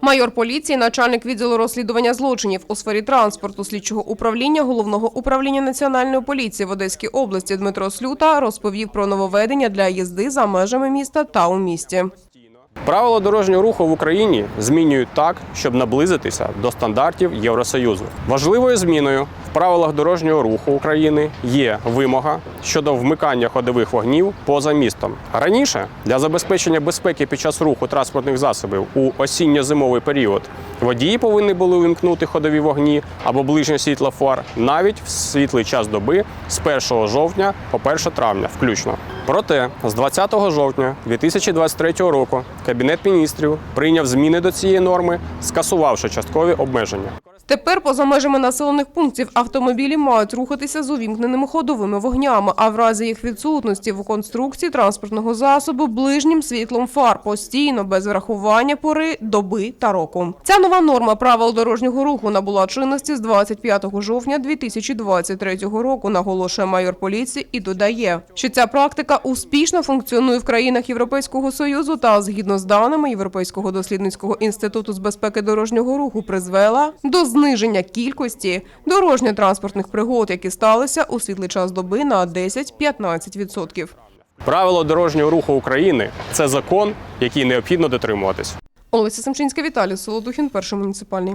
Майор поліції, начальник відділу розслідування злочинів у сфері транспорту слідчого управління головного управління національної поліції в Одеській області Дмитро Слюта розповів про нововведення для їзди за межами міста та у місті. Правила дорожнього руху в Україні змінюють так, щоб наблизитися до стандартів Євросоюзу. Важливою зміною в правилах дорожнього руху України є вимога щодо вмикання ходових вогнів поза містом. Раніше для забезпечення безпеки під час руху транспортних засобів у осінньо-зимовий період водії повинні були увімкнути ходові вогні або ближнє світло фар навіть в світлий час доби з 1 жовтня по 1 травня включно. Проте з 20 жовтня 2023 року Кабінет міністрів прийняв зміни до цієї норми, скасувавши часткові обмеження. Тепер поза межами населених пунктів автомобілі мають рухатися з увімкненими ходовими вогнями, а в разі їх відсутності в конструкції транспортного засобу ближнім світлом фар постійно без врахування пори, доби та року. Ця нова норма правил дорожнього руху набула чинності з 25 жовтня 2023 року. Наголошує майор поліції і додає, що ця практика успішно функціонує в країнах Європейського союзу та згідно з даними Європейського дослідницького інституту з безпеки дорожнього руху призвела до зниження кількості дорожньо-транспортних пригод, які сталися у світлий час доби на 10-15%. Правило дорожнього руху України це закон, який необхідно дотримуватись. Олеся Семчинська, Віталій Солодухін, перший муніципальний.